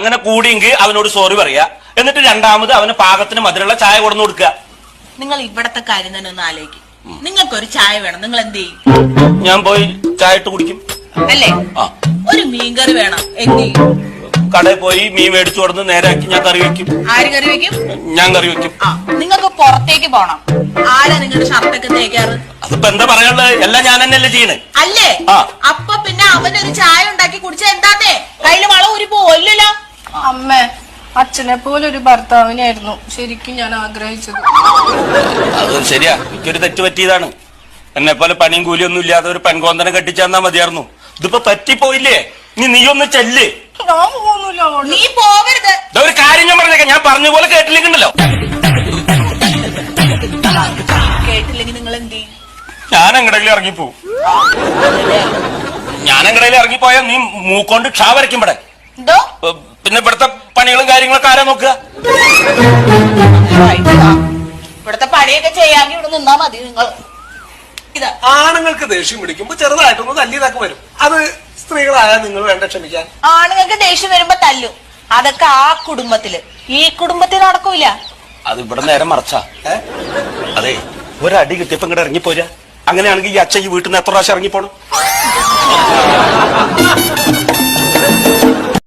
അങ്ങനെ കൂടിയെങ്കിൽ അവനോട് സോറി പറയാ. എന്നിട്ട് രണ്ടാമത് അവന് പാകത്തിന് മധുരമുള്ള ചായ കൊടുന്നു കൊടുക്കുക. നിങ്ങൾ ഇവിടത്തെ കാര്യം തന്നെ ഒന്ന് ആലോചിക്കും. നിങ്ങൾക്കൊരു ചായ വേണം. നിങ്ങൾ എന്ത് ചെയ്യും? ഞാൻ പോയി ചായ ഇട്ട് കുടിക്കും. അല്ലേ? ആ. ഒരു മീൻകറി വേണം. എന്ത് ചെയ്യും? കടയിൽ പോയി മീൻ മേടിച്ചു കൊടുന്ന് നേരാക്കി ഞാൻ കറി വെക്കും. ആര് കറി വെക്കും? ഞാൻ കറി വെക്കും. ആ. നിങ്ങൾക്ക് പുറത്തേക്ക് പോണം. ആരാ നിങ്ങളുടെ ഷർട്ടൊക്കെ തേക്കാറ്? അതിപ്പോ എന്താ പറയാനുള്ളത്? എല്ലാം ഞാൻ തന്നെയല്ലേ ചെയ്യണേ. അല്ലേ? ആ. അപ്പൊ പിന്നെ അവനൊരു ചായ ഉണ്ടാക്കി കുടിച്ച അമ്മ അച്ഛനെ പോലെ ഒരു ഭർത്താവിനായിരുന്നു ശരിക്കും ഞാൻ ആഗ്രഹിച്ചത്. അത് ശരിയാ. എനിക്കൊരു തെറ്റ് പറ്റിയതാണ്. എന്നെ പോലെ പണിയും കൂലിയൊന്നും ഇല്ലാതെ ഒരു പെൺകോന്തനെ കെട്ടിച്ചെന്നാ മതിയായിരുന്നു. ഇതിപ്പോ പറ്റിപ്പോയില്ലേ? നീ നീ ഒന്ന് ചെല്ല്. ഞാൻ പോകുന്നില്ല അങ്ങോട്ട് നീ പോകരുത്. ഇതാ ഒരു കാര്യം ഞാൻ പറഞ്ഞേക്കാം. ഞാൻ പറഞ്ഞ പോലെ കേട്ടില്ലെങ്കിണ്ടല്ലോ. കേട്ടില്ലെങ്കിൽ നിങ്ങൾ എന്ത് ചെയ്യും? ഞാൻ എങ്ങടെങ്കിലും ഇറങ്ങിപ്പോ ഞാൻ എങ്ങടെങ്കിലും ഇറങ്ങിപ്പോയാൽ നീ മൂക്കൊണ്ട് ക്ഷാ വരയ്ക്കുമ്പടെ എന്തോ പിന്നെ ഇവിടുത്തെ പണികളും കാര്യങ്ങളൊക്കെ ആരാ നോക്കുക? ഇവിടുത്തെ പണിയൊക്കെ ചെയ്യാമെങ്കിൽ ഇവിടെ നിന്നാ മതി നിങ്ങൾ. ഇതാ. ആണുങ്ങൾക്ക് ദേഷ്യം പിടിക്കുമ്പോ ചെറുതായിട്ടൊന്ന് തല്ലിയതൊക്കെ വരും. അത് സ്ത്രീകളായ നിങ്ങൾ വേണ്ട ക്ഷമിക്കാൻ. ആണുങ്ങൾക്ക് ദേഷ്യം വരുമ്പോ തല്ലും. അതൊക്കെ ആ കുടുംബത്തിൽ. ഈ കുടുംബത്തിൽ നടക്കൂല. അത് ഇവിടെ നേരെ മറച്ചാ? അതെ ഒരടി കിട്ടിയപ്പോ ഇങ്ങോട്ട് ഇറങ്ങിപ്പോരാ. അങ്ങനെയാണെങ്കിൽ ഈ അച്ഛൻ ഈ വീട്ടിൽ നിന്ന് എത്ര പ്രാവശ്യം ഇറങ്ങിപ്പോണം?